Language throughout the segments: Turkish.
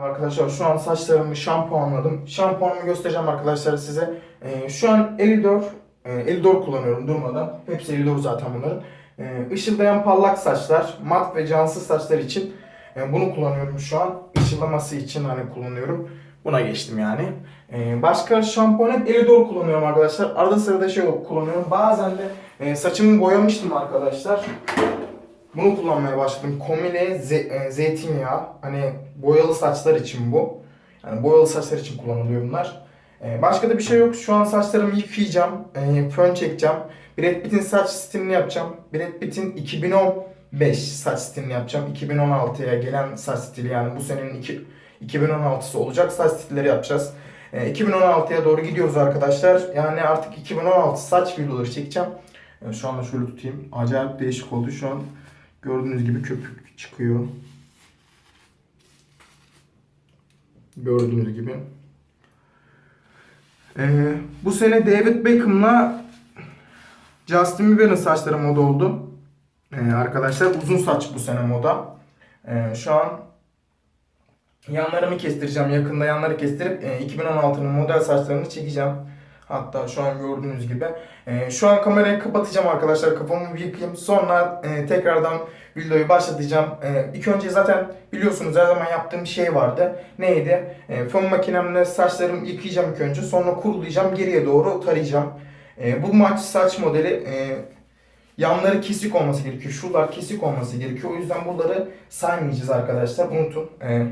Arkadaşlar şu an saçlarımı şampuanladım. Şampuanımı göstereceğim arkadaşlar size. Ee, şu an Elidor, e, Elidor kullanıyorum durmadan. Hepsi Elidor zaten bunların. Ee, ışıldayan parlak saçlar, mat ve cansız saçlar için e, bunu kullanıyorum şu an. Işıldaması için hani kullanıyorum. Buna geçtim yani. Ee, başka şampuan hep Elidor kullanıyorum arkadaşlar. Arada sırada şey kullanıyorum. Bazen de e, saçımı boyamıştım arkadaşlar. Bunu kullanmaya başladım. Komile ze- e, zeytinyağı. Hani boyalı saçlar için bu. Yani boyalı saçlar için kullanılıyor bunlar. E, başka da bir şey yok. Şu an saçlarımı yıkayacağım. E, fön çekeceğim. Brad Pitt'in saç stilini yapacağım. Brad Pitt'in 2015 saç stilini yapacağım. 2016'ya gelen saç stili yani bu senenin iki, 2016'sı olacak saç stilleri yapacağız. E, 2016'ya doğru gidiyoruz arkadaşlar. Yani artık 2016 saç videoları çekeceğim. E, şu anda şöyle tutayım. Acayip değişik oldu. Şu an Gördüğünüz gibi köpük çıkıyor. Gördüğünüz gibi. Ee, bu sene David Beckham'la Justin Bieber'ın saçları moda oldu. Ee, arkadaşlar uzun saç bu sene moda. Ee, şu an yanlarımı kestireceğim. Yakında yanları kestirip e, 2016'nın model saçlarını çekeceğim. Hatta şu an gördüğünüz gibi. Ee, şu an kamerayı kapatacağım arkadaşlar. Kafamı bir yıkayayım. Sonra e, tekrardan videoyu başlatacağım. Ee, ilk önce zaten biliyorsunuz her zaman yaptığım şey vardı. Neydi? E, fön makinemle saçlarımı yıkayacağım ilk önce. Sonra kurulayacağım. Geriye doğru tarayacağım. E, bu maç saç modeli e, yanları kesik olması gerekiyor. Şuralar kesik olması gerekiyor. O yüzden buraları saymayacağız arkadaşlar. Unutun. E,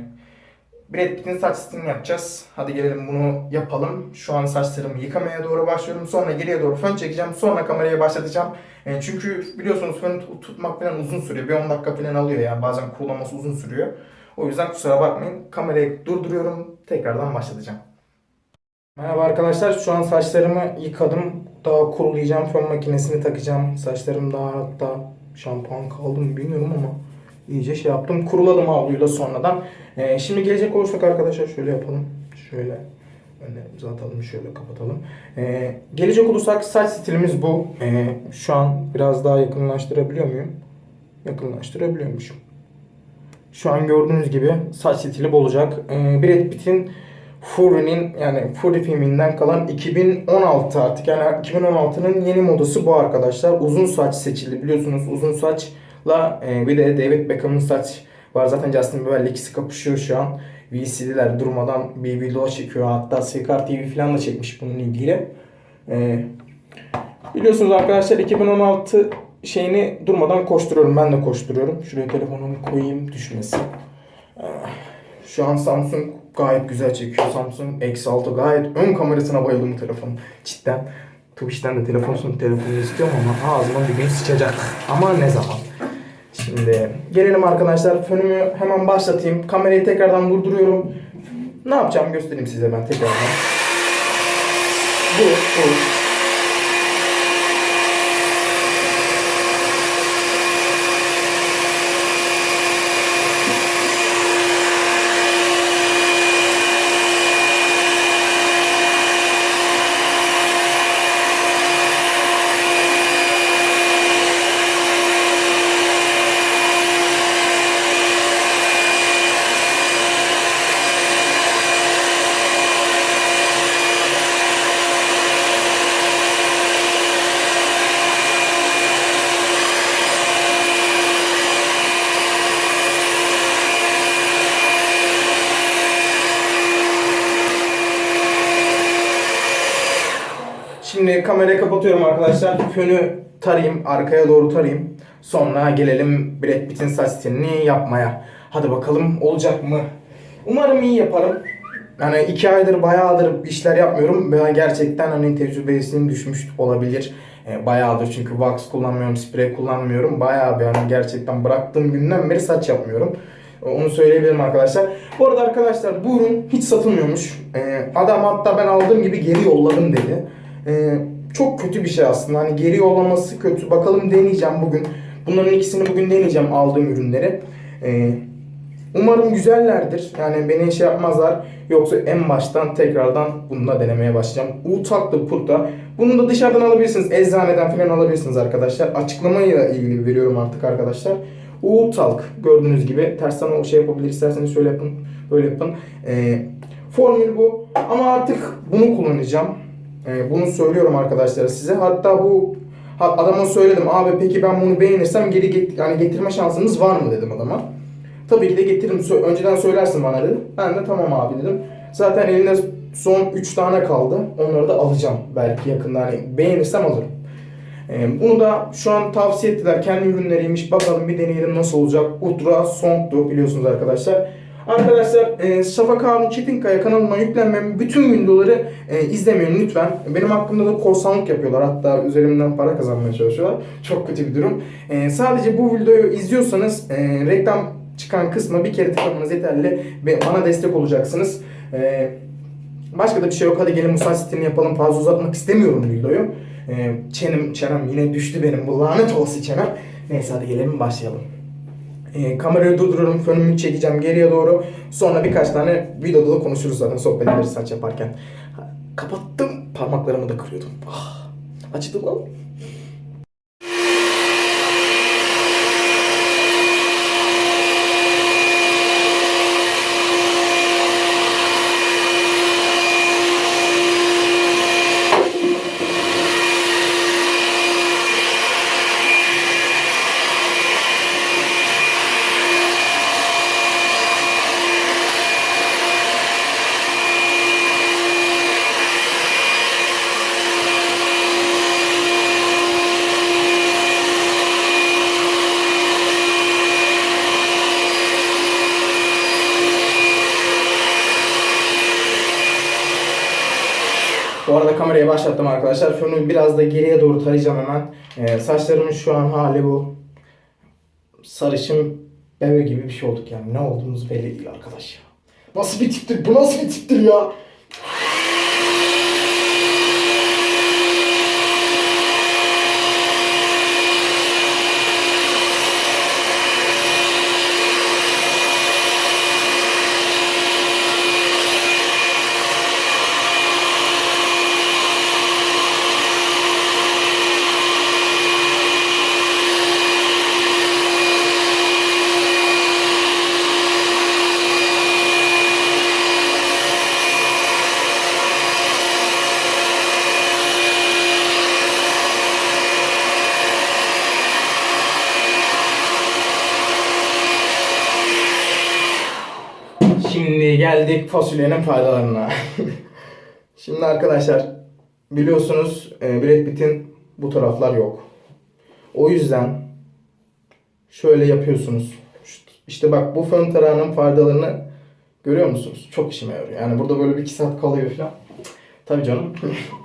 Brad Pitt'in saç stilini yapacağız. Hadi gelelim bunu yapalım. Şu an saçlarımı yıkamaya doğru başlıyorum. Sonra geriye doğru fön çekeceğim. Sonra kameraya başlatacağım. E, çünkü biliyorsunuz fön tut- tutmak falan uzun sürüyor. Bir 10 dakika falan alıyor yani. Bazen kurulaması uzun sürüyor. O yüzden kusura bakmayın. Kamerayı durduruyorum. Tekrardan başlatacağım. Merhaba arkadaşlar. Şu an saçlarımı yıkadım. Daha kurulayacağım. Fön makinesini takacağım. Saçlarım daha hatta şampuan kaldı mı bilmiyorum ama iyice şey yaptım. Kuruladım havluyla sonradan. Ee, şimdi gelecek olursak arkadaşlar şöyle yapalım. Şöyle önlerimizi atalım. Şöyle kapatalım. Ee, gelecek olursak saç stilimiz bu. Ee, şu an biraz daha yakınlaştırabiliyor muyum? Yakınlaştırabiliyormuşum. Şu an gördüğünüz gibi saç stili olacak. Ee, Brad Pitt'in Fury'nin yani Fury filminden kalan 2016 artık yani 2016'nın yeni modası bu arkadaşlar. Uzun saç seçildi biliyorsunuz uzun saçla e, bir de David Beckham'ın saç var. Zaten Justin Bieber'le ikisi kapışıyor şu an. VCD'ler durmadan bir video çekiyor. Hatta Sekar TV falan da çekmiş bunun ilgili. E, biliyorsunuz arkadaşlar 2016 şeyini durmadan koşturuyorum. Ben de koşturuyorum. Şuraya telefonumu koyayım düşmesin. Ee, Şu an Samsung gayet güzel çekiyor. Samsung X6 gayet ön kamerasına bayıldım bu telefonun. Cidden Twitch'ten de telefon telefonu istiyorum ama ağzıma bir gün sıçacak. Ama ne zaman? Şimdi gelelim arkadaşlar. Fönümü hemen başlatayım. Kamerayı tekrardan durduruyorum. Ne yapacağım göstereyim size ben tekrardan. Bu, bu. Şimdi kamerayı kapatıyorum arkadaşlar. Fönü tarayayım, arkaya doğru tarayayım. Sonra gelelim Brad Pitt'in saç stilini yapmaya. Hadi bakalım olacak mı? Umarım iyi yaparım. Yani iki aydır bayağıdır işler yapmıyorum. Ben gerçekten hani tecrübesinin düşmüş olabilir. E, bayağıdır çünkü wax kullanmıyorum, sprey kullanmıyorum. Bayağı bir hani gerçekten bıraktığım günden beri saç yapmıyorum. Onu söyleyebilirim arkadaşlar. Bu arada arkadaşlar bu ürün hiç satılmıyormuş. Ee, adam hatta ben aldığım gibi geri yolladım dedi. Ee, çok kötü bir şey aslında. Hani geri yollaması kötü. Bakalım deneyeceğim bugün. Bunların ikisini bugün deneyeceğim aldığım ürünleri. Ee, umarım güzellerdir. Yani beni şey yapmazlar. Yoksa en baştan tekrardan bununla denemeye başlayacağım. Utaklı Purta. Bunu da dışarıdan alabilirsiniz. Eczaneden falan alabilirsiniz arkadaşlar. Açıklamayla ilgili veriyorum artık arkadaşlar. Uğut Talk gördüğünüz gibi tersten o şey yapabilir isterseniz şöyle yapın. böyle yapın. E, formül bu. Ama artık bunu kullanacağım. E, bunu söylüyorum arkadaşlar size. Hatta bu adama söyledim. Abi peki ben bunu beğenirsem geri get yani getirme şansınız var mı dedim adama. Tabii ki de getiririm. Önceden söylersin bana dedim. Ben de tamam abi dedim. Zaten elimde son 3 tane kaldı. Onları da alacağım belki yakında. Hani beğenirsem alırım. Ee, bunu da şu an tavsiye ettiler. Kendi ürünleriymiş. Bakalım bir deneyelim nasıl olacak. Ultra Song'du biliyorsunuz arkadaşlar. Arkadaşlar e, Şafak Harun Çetinkaya kanalına yüklenmeyen bütün videoları e, izlemeyin lütfen. Benim hakkımda da korsanlık yapıyorlar. Hatta üzerimden para kazanmaya çalışıyorlar. Çok kötü bir durum. E, sadece bu videoyu izliyorsanız e, reklam çıkan kısma bir kere tıklamanız yeterli ve bana destek olacaksınız. E, başka da bir şey yok. Hadi gelin Musa sitini yapalım. Fazla uzatmak istemiyorum videoyu. E, çenem, çenem yine düştü benim. Bu lanet olası çenem. Neyse hadi gelelim başlayalım. E, kamerayı durduruyorum. Fönümü çekeceğim geriye doğru. Sonra birkaç tane videoda da konuşuruz zaten. Sohbet ederiz saç yaparken. Kapattım. Parmaklarımı da kırıyordum. Ah, acıdı lan. Bu arada kamerayı başlattım arkadaşlar. Fönü biraz da geriye doğru tarayacağım hemen. Ee, saçlarımın şu an hali bu. Sarışın bebe gibi bir şey olduk yani. Ne olduğumuz belli değil arkadaş ya. Nasıl bir tiptir? Bu nasıl bir tiptir ya? Şimdi geldik fasulyenin faydalarına. Şimdi arkadaşlar biliyorsunuz e, Brad Pitt'in bu taraflar yok. O yüzden şöyle yapıyorsunuz. İşte bak bu fön tarağının faydalarını görüyor musunuz? Çok işime yarıyor. Yani burada böyle bir iki saat kalıyor falan. Tabii canım.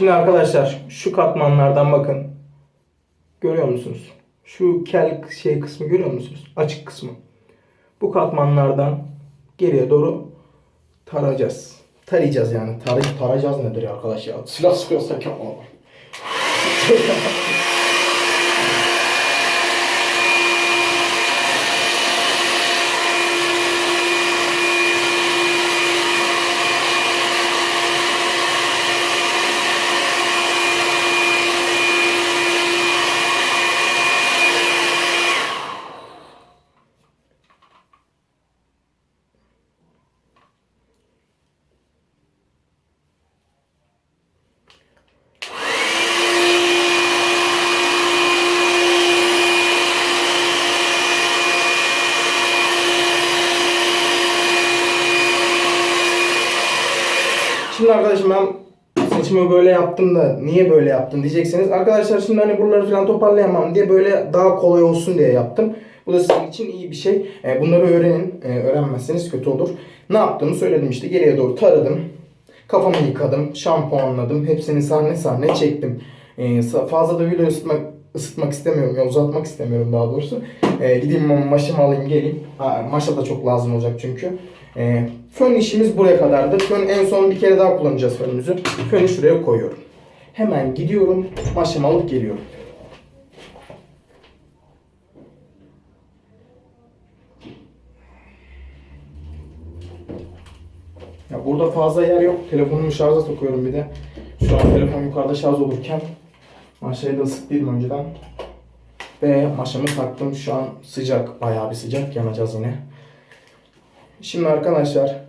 Şimdi arkadaşlar şu katmanlardan bakın. Görüyor musunuz? Şu kel şey kısmı görüyor musunuz? Açık kısmı. Bu katmanlardan geriye doğru tarayacağız. Tarayacağız yani. Taray tarayacağız nedir arkadaş ya? Silah sıkıyorsak yapma. arkadaşım ben saçımı böyle yaptım da niye böyle yaptın diyeceksiniz. Arkadaşlar şimdi hani buraları falan toparlayamam diye böyle daha kolay olsun diye yaptım. Bu da sizin için iyi bir şey. E, bunları öğrenin. E, öğrenmezseniz kötü olur. Ne yaptığımı söyledim işte. Geriye doğru taradım. Kafamı yıkadım. Şampuanladım. Hepsini sahne sahne çektim. E, fazla da video ısıtmak, ısıtmak istemiyorum. Ya uzatmak istemiyorum daha doğrusu. Gideyim ma- maşamı alayım geleyim. Maşa da çok lazım olacak çünkü. E, fön işimiz buraya kadardı. Fön en son bir kere daha kullanacağız fönümüzü. Fönü şuraya koyuyorum. Hemen gidiyorum. Maşamı alıp geliyorum. Ya burada fazla yer yok. Telefonumu şarja sokuyorum bir de. Şu an telefon yukarıda şarj olurken maşayı da ısıttıydım önceden. Ve maşamı taktım. Şu an sıcak. Bayağı bir sıcak. Yanacağız yine. Şimdi arkadaşlar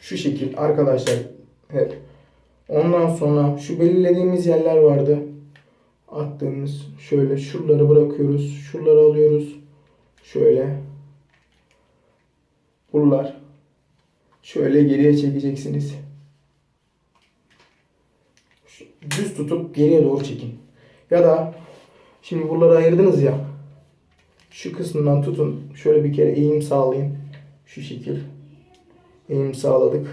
şu şekil arkadaşlar hep ondan sonra şu belirlediğimiz yerler vardı. Attığımız şöyle şuraları bırakıyoruz. Şuraları alıyoruz. Şöyle Buralar. Şöyle geriye çekeceksiniz. Düz tutup geriye doğru çekin. Ya da şimdi buraları ayırdınız ya. Şu kısmından tutun. Şöyle bir kere eğim sağlayın. Şu şekil. Eğim sağladık.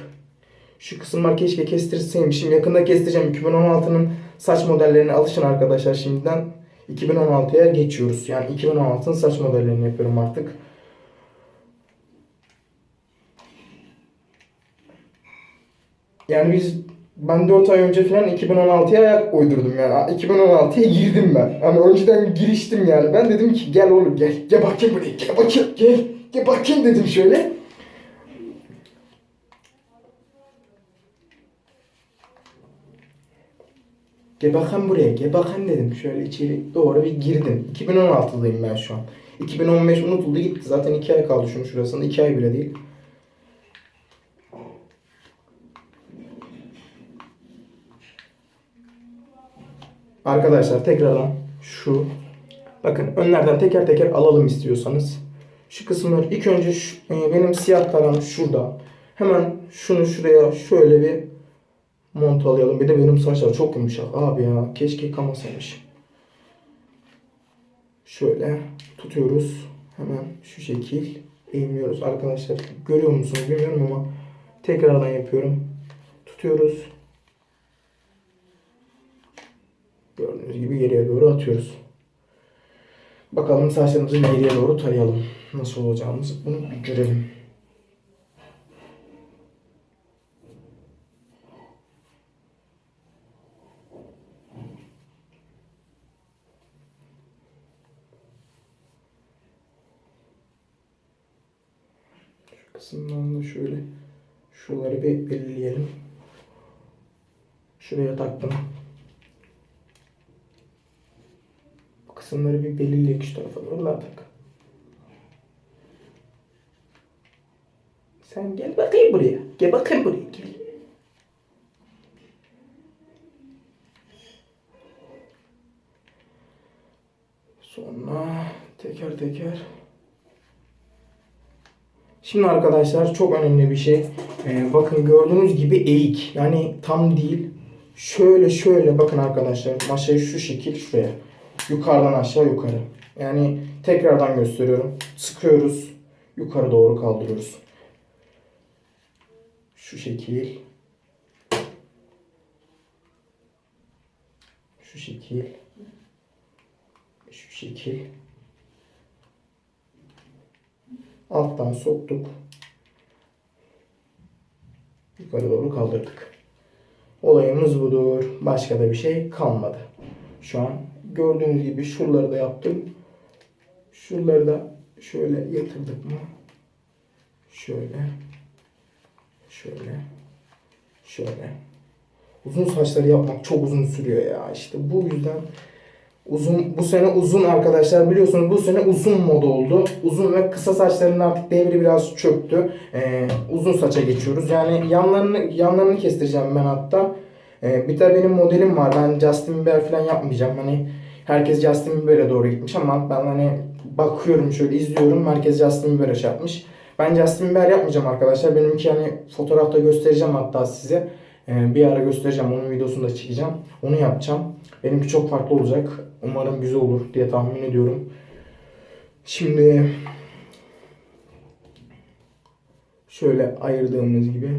Şu kısımlar keşke kestirseymişim. Yakında kestireceğim. 2016'nın saç modellerine alışın arkadaşlar şimdiden. 2016'ya geçiyoruz. Yani 2016'nın saç modellerini yapıyorum artık. Yani biz ben 4 ay önce falan 2016'ya ayak uydurdum yani. 2016'ya girdim ben. Hani önceden giriştim yani. Ben dedim ki gel oğlum gel. Gel bakayım buraya. Gel bakayım. Gel. Gel bakayım dedim şöyle. Gel bakayım buraya. Gel bakayım dedim. Şöyle içeri doğru bir girdim. 2016'dayım ben şu an. 2015 unutuldu gitti. Zaten 2 ay kaldı şunun şurasında. 2 ay bile değil. Arkadaşlar tekrardan şu bakın önlerden teker teker alalım istiyorsanız. Şu kısımlar ilk önce şu, e, benim siyah taram şurada. Hemen şunu şuraya şöyle bir montalayalım. Bir de benim saçlar çok yumuşak abi ya. Keşke yıkamasaymış. Şöyle tutuyoruz. Hemen şu şekil eğmiyoruz arkadaşlar. Görüyor musunuz bilmiyorum ama tekrardan yapıyorum. Tutuyoruz. Gördüğünüz gibi geriye doğru atıyoruz. Bakalım saçlarımızı geriye doğru tarayalım. Nasıl olacağımızı bunu bir görelim. Şu kısımdan da şöyle şuraları bir belirleyelim. Şuraya taktım. Bu kısımları bir belirleyek şu tarafa doğru tak. Sen gel bakayım buraya. Gel bakayım buraya. Gel. Sonra teker teker. Şimdi arkadaşlar çok önemli bir şey. Ee, bakın gördüğünüz gibi eğik. Yani tam değil. Şöyle şöyle bakın arkadaşlar. Maşayı şu şekil şuraya. Yukarıdan aşağı yukarı. Yani tekrardan gösteriyorum. Sıkıyoruz. Yukarı doğru kaldırıyoruz. Şu şekil. Şu şekil. Şu şekil. Alttan soktuk. Yukarı doğru kaldırdık. Olayımız budur. Başka da bir şey kalmadı. Şu an gördüğünüz gibi şuraları da yaptım. Şuraları da şöyle yatırdık mı? Şöyle. Şöyle. Şöyle. Uzun saçları yapmak çok uzun sürüyor ya. İşte bu yüzden uzun bu sene uzun arkadaşlar biliyorsunuz bu sene uzun moda oldu. Uzun ve kısa saçların artık devri biraz çöktü. Ee, uzun saça geçiyoruz. Yani yanlarını yanlarını kestireceğim ben hatta. Ee, bir de benim modelim var. Ben Justin Bieber falan yapmayacağım. Hani herkes Justin Bieber'e doğru gitmiş ama ben hani bakıyorum şöyle izliyorum. Herkes Justin Bieber'e şey yapmış. Ben Justin Bieber yapmayacağım arkadaşlar. Benimki hani fotoğrafta göstereceğim hatta size. Ee, bir ara göstereceğim. Onun videosunu da çekeceğim. Onu yapacağım. Benimki çok farklı olacak. Umarım güzel olur diye tahmin ediyorum. Şimdi şöyle ayırdığımız gibi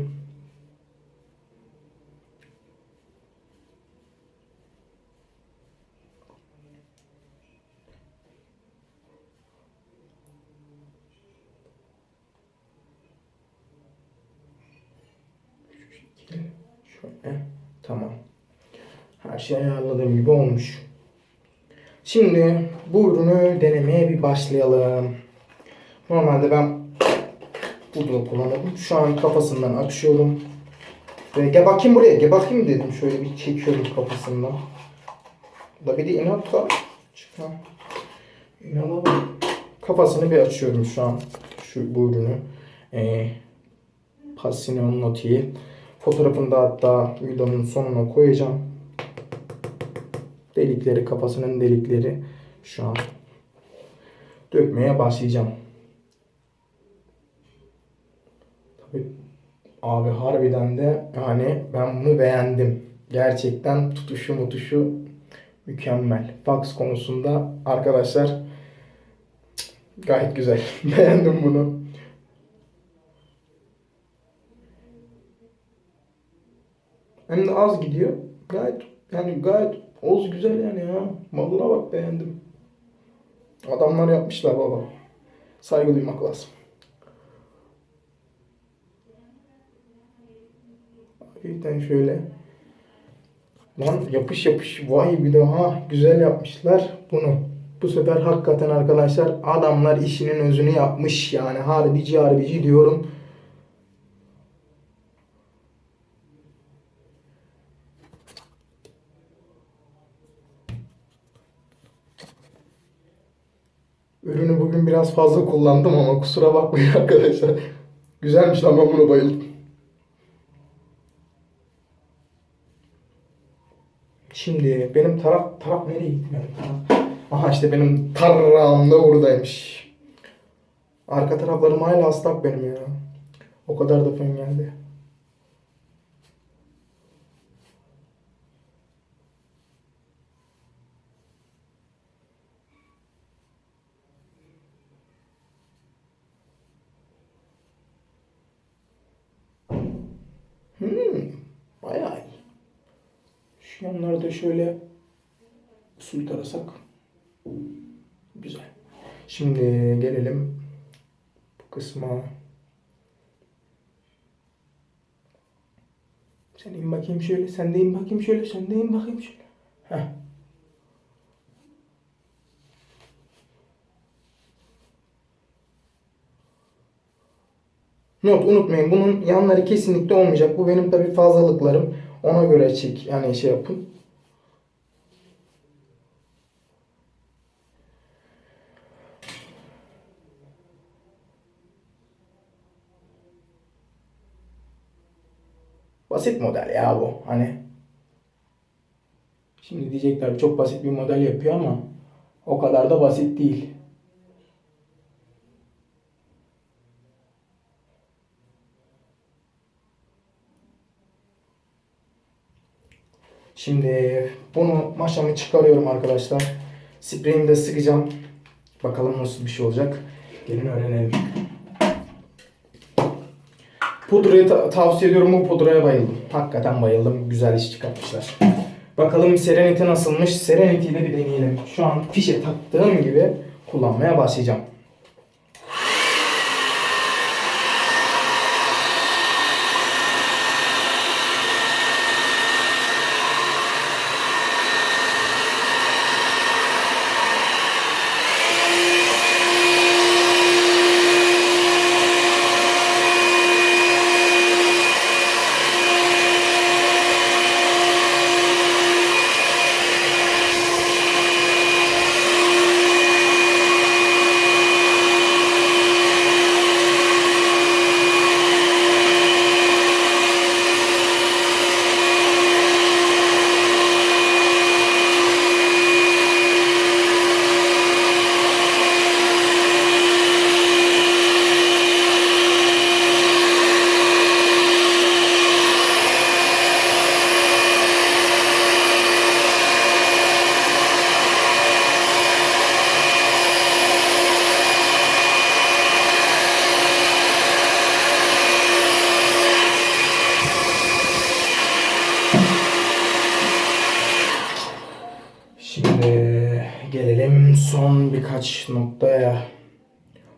Şöyle. Tamam. Her şey ayarladığım gibi olmuş. Şimdi bu ürünü denemeye bir başlayalım. Normalde ben bunu kullanırım. Şu an kafasından açıyorum. Ve gel bakayım buraya, gel bakayım dedim. Şöyle bir çekiyorum kafasından. Da bir de inat var. Çıkma. İnana bak. Kafasını bir açıyorum şu an. Şu bu ürünü. Ee, Passion Noti'yi. Fotoğrafını da hatta videonun sonuna koyacağım. Delikleri, kafasının delikleri şu an dökmeye başlayacağım. Tabii abi harbiden de yani ben bunu beğendim. Gerçekten tutuşu mutuşu mükemmel. Fax konusunda arkadaşlar gayet güzel. Beğendim bunu. Hem de az gidiyor. Gayet yani gayet Oz güzel yani ya. Vallahi bak beğendim. Adamlar yapmışlar baba. Saygı duymak lazım. Hafiften şöyle. Lan yapış yapış. Vay bir daha güzel yapmışlar bunu. Bu sefer hakikaten arkadaşlar adamlar işinin özünü yapmış yani harbici harbici diyorum. Ürünü bugün biraz fazla kullandım ama kusura bakmayın arkadaşlar. Güzelmiş lan ben buna bayıldım. Şimdi benim taraf taraf nereye gitti benim taraf? Aha işte benim tarağım da oradaymış. Arka taraflarım hala ıslak benim ya. O kadar da fön geldi. Hmm, bayağı iyi. Şu yanları da şöyle usul tarasak. Güzel. Şimdi gelelim bu kısma. Sen in bakayım şöyle, sen de in bakayım şöyle, sen de in bakayım şöyle. Heh. Not unutmayın bunun yanları kesinlikle olmayacak. Bu benim tabii fazlalıklarım. Ona göre çek yani şey yapın. Basit model ya bu. Hani Şimdi diyecekler çok basit bir model yapıyor ama o kadar da basit değil. Şimdi bunu maşamı çıkarıyorum arkadaşlar. Spreyimi de sıkacağım. Bakalım nasıl bir şey olacak. Gelin öğrenelim. Pudrayı ta- tavsiye ediyorum. Bu pudraya bayıldım. Hakikaten bayıldım. Güzel iş çıkartmışlar. Bakalım Serenity nasılmış. Serenity ile bir deneyelim. Şu an fişe taktığım gibi kullanmaya başlayacağım.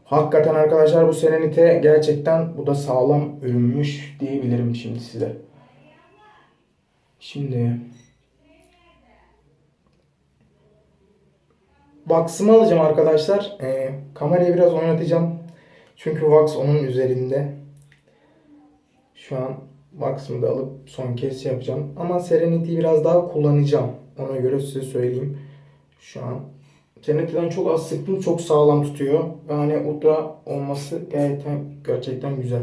Hakikaten arkadaşlar bu Serenite gerçekten bu da sağlam ürünmüş diyebilirim şimdi size. Şimdi Vax'ımı alacağım arkadaşlar. Ee, kamerayı biraz oynatacağım. Çünkü Vax onun üzerinde. Şu an Vax'ımı da alıp son kez şey yapacağım. Ama Serenity'yi biraz daha kullanacağım. Ona göre size söyleyeyim. Şu an Serenity'den çok az sıktım. Çok sağlam tutuyor. Ve hani ultra olması gerçekten, gerçekten güzel.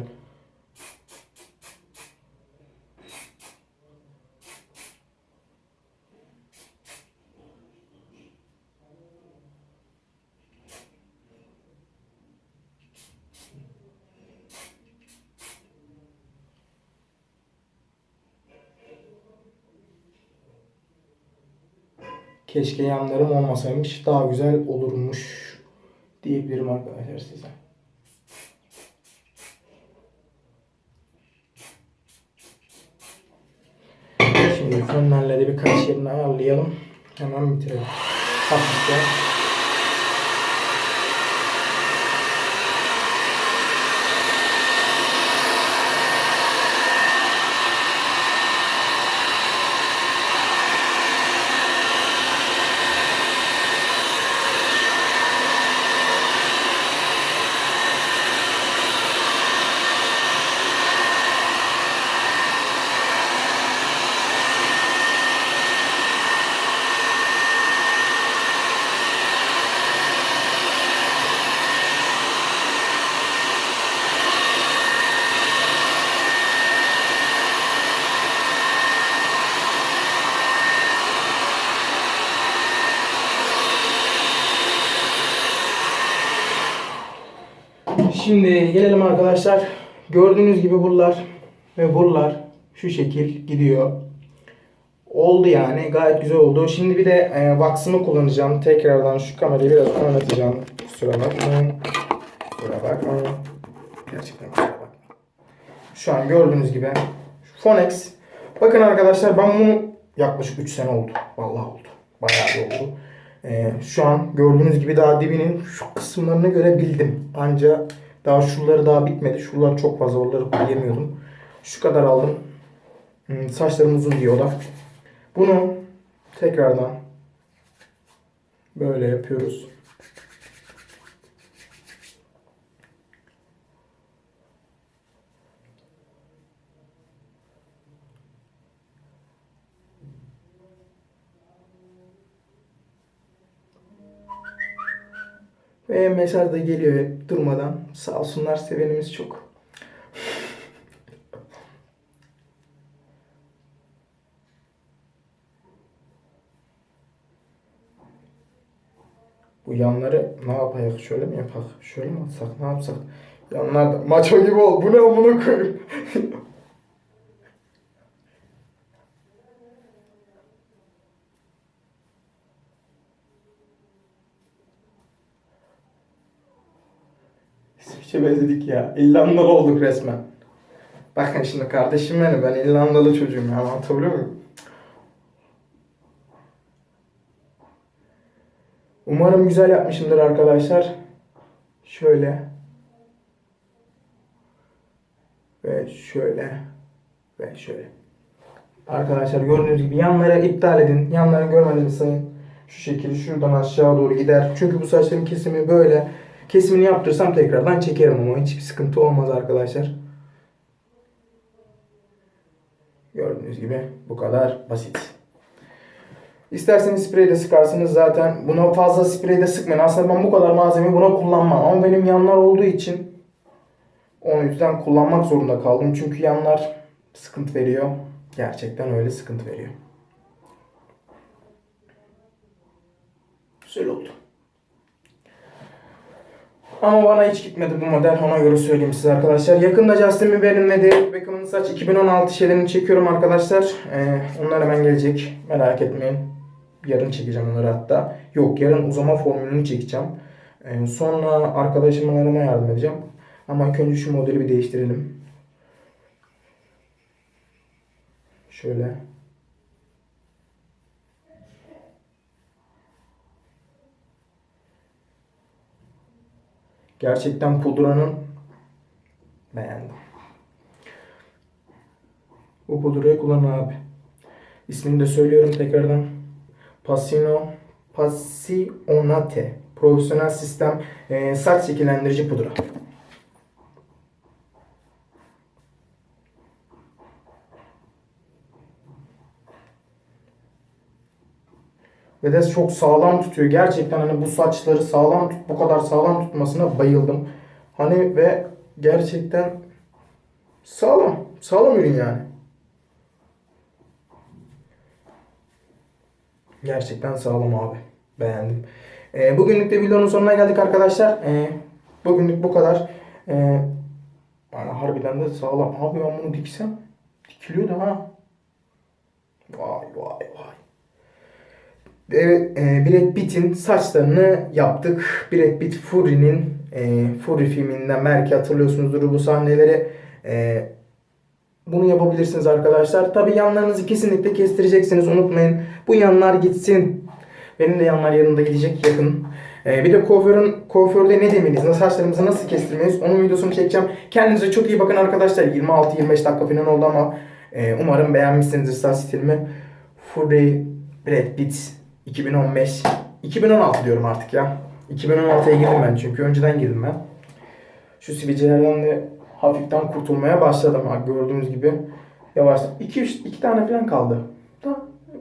Keşke yanlarım olmasaymış. Daha güzel olurmuş diyebilirim arkadaşlar size. Şimdi fönlerle de birkaç yerini ayarlayalım. Hemen bitirelim. Hafifçe. Şimdi gelelim arkadaşlar. Gördüğünüz gibi buralar ve buralar şu şekil gidiyor. Oldu yani. Gayet güzel oldu. Şimdi bir de e, Wax'ımı kullanacağım. Tekrardan şu kamerayı biraz oynatacağım. Kusura bakmayın. Kusura bakmayın. Gerçekten kusura bakmayın. Şu an gördüğünüz gibi Phonex. Bakın arkadaşlar ben bunu yaklaşık 3 sene oldu. Vallahi oldu. Bayağı bir oldu. Ee, şu an gördüğünüz gibi daha dibinin şu kısımlarını görebildim. Ancak daha şuraları daha bitmedi. Şuralar çok fazla oraları koyamıyordum. Şu kadar aldım. Hmm, saçlarım uzun diye o da. Bunu tekrardan böyle yapıyoruz. Ve mesaj da geliyor hep durmadan. Sağ olsunlar sevenimiz çok. Bu yanları ne yapayak? Şöyle mi yapak? Şöyle mi atsak? Ne yapsak? Yanlarda maço gibi ol. Bu ne amına koyayım? İsviçre benzedik ya. İrlandalı olduk resmen. Bakın şimdi kardeşim benim. Ben İrlandalı çocuğum ya. Anlatabiliyor muyum? Umarım güzel yapmışımdır arkadaşlar. Şöyle. Ve şöyle. Ve şöyle. Arkadaşlar gördüğünüz gibi yanları iptal edin. Yanları görmediğini sayın. Şu şekilde şuradan aşağı doğru gider. Çünkü bu saçların kesimi böyle. Kesimini yaptırsam tekrardan çekerim ama hiçbir sıkıntı olmaz arkadaşlar. Gördüğünüz gibi bu kadar basit. İsterseniz sprey de sıkarsınız zaten. Buna fazla sprey de sıkmayın. Aslında ben bu kadar malzemeyi buna kullanmam. Ama benim yanlar olduğu için o yüzden kullanmak zorunda kaldım. Çünkü yanlar sıkıntı veriyor. Gerçekten öyle sıkıntı veriyor. Güzel oldu. Ama bana hiç gitmedi bu model. Ona göre söyleyeyim size arkadaşlar. Yakında Justin Bieber'in ve David Beckham'ın saç 2016 şeylerini çekiyorum arkadaşlar. Ee, onlar hemen gelecek. Merak etmeyin. Yarın çekeceğim onları hatta. Yok yarın uzama formülünü çekeceğim. Ee, sonra arkadaşımlarıma yardım edeceğim. Ama önce şu modeli bir değiştirelim. Şöyle. Gerçekten pudranın beğendim. Bu pudrayı kullanın abi. İsmini de söylüyorum tekrardan. Passino Passionate Profesyonel sistem e, saç şekillendirici pudra. Ve de çok sağlam tutuyor. Gerçekten hani bu saçları sağlam bu kadar sağlam tutmasına bayıldım. Hani ve gerçekten sağlam. Sağlam ürün yani. Gerçekten sağlam abi. Beğendim. Ee, bugünlük de videonun sonuna geldik arkadaşlar. Ee, bugünlük bu kadar. Ee, yani harbiden de sağlam. Abi ben bunu diksem dikiliyor da ha. Vay vay vay. Evet, e, Brad Pitt'in saçlarını yaptık. Brad Pitt Fury'nin e, Fury filminden belki hatırlıyorsunuzdur bu sahneleri. E, bunu yapabilirsiniz arkadaşlar. Tabi yanlarınızı kesinlikle kestireceksiniz. Unutmayın. Bu yanlar gitsin. Benim de yanlar yanında gidecek yakın. E, bir de kuaförün, kuaförde ne demeliyiz? Saçlarımızı nasıl kestirmeliyiz? Onun videosunu çekeceğim. Kendinize çok iyi bakın arkadaşlar. 26-25 dakika falan oldu ama e, umarım beğenmişsinizdir saç stilimi. Fury Brad Pitt 2015 2016 diyorum artık ya. 2016'ya girdim ben çünkü önceden girdim ben. Şu sivilcelerden de hafiften kurtulmaya başladım gördüğünüz gibi. Yavaş 2 3 2 tane falan kaldı. Da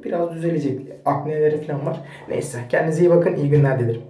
biraz düzelecek. Akneleri falan var. Neyse kendinize iyi bakın. iyi günler dilerim.